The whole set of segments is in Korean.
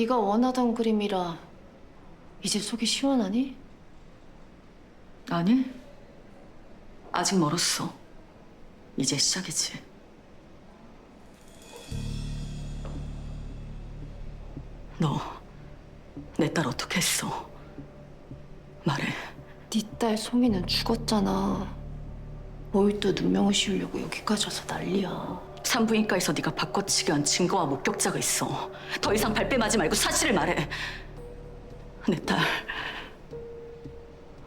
네가 원하던 그림이라 이제 속이 시원하니? 아니, 아직 멀었어. 이제 시작이지. 너, 내 딸 어떻게 했어? 말해. 네딸 소미는 죽었잖아. 뭘 또 눈명을 씌우려고 여기까지 와서 난리야. 산부인과에서 네가 바꿔치기 한 증거와 목격자가 있어. 더 이상 발뺌하지 말고 사실을 말해. 내 딸,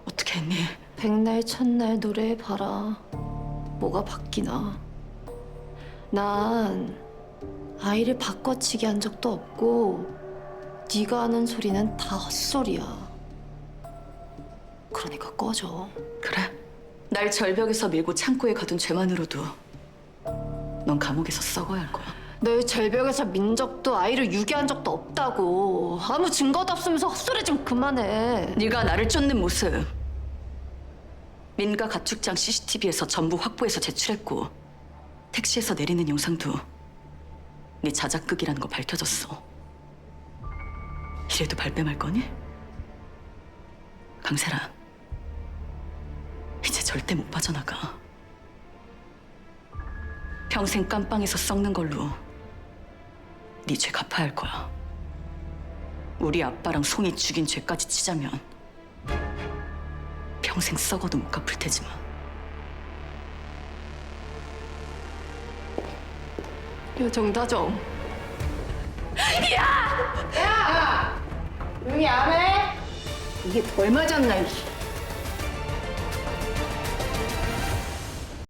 어떻게 했니? 백날 첫날 노래해봐라. 뭐가 바뀌나. 난 아이를 바꿔치기 한 적도 없고 네가 하는 소리는 다 헛소리야. 그러니까 꺼져. 그래? 날 절벽에서 밀고 창고에 가둔 죄만으로도 넌 감옥에서 썩어야 할 거야. 널 절벽에서 민 적도 아이를 유기한 적도 없다고. 아무 증거도 없으면서 헛소리 좀 그만해. 네가 나를 쫓는 모습 민가 가축장 CCTV에서 전부 확보해서 제출했고 택시에서 내리는 영상도 네 자작극이라는 거 밝혀졌어 이래도 발뺌할 거니? 강세라 이제 절대 못 빠져나가 평생 깜빵에서 썩는 걸로 네 죄 갚아야 할 거야 우리 아빠랑 송이 죽인 죄까지 치자면 평생 썩어도 못 갚을 테지만 야 정다정. 조용히 안 해? 이게 덜 맞았나, 이씨.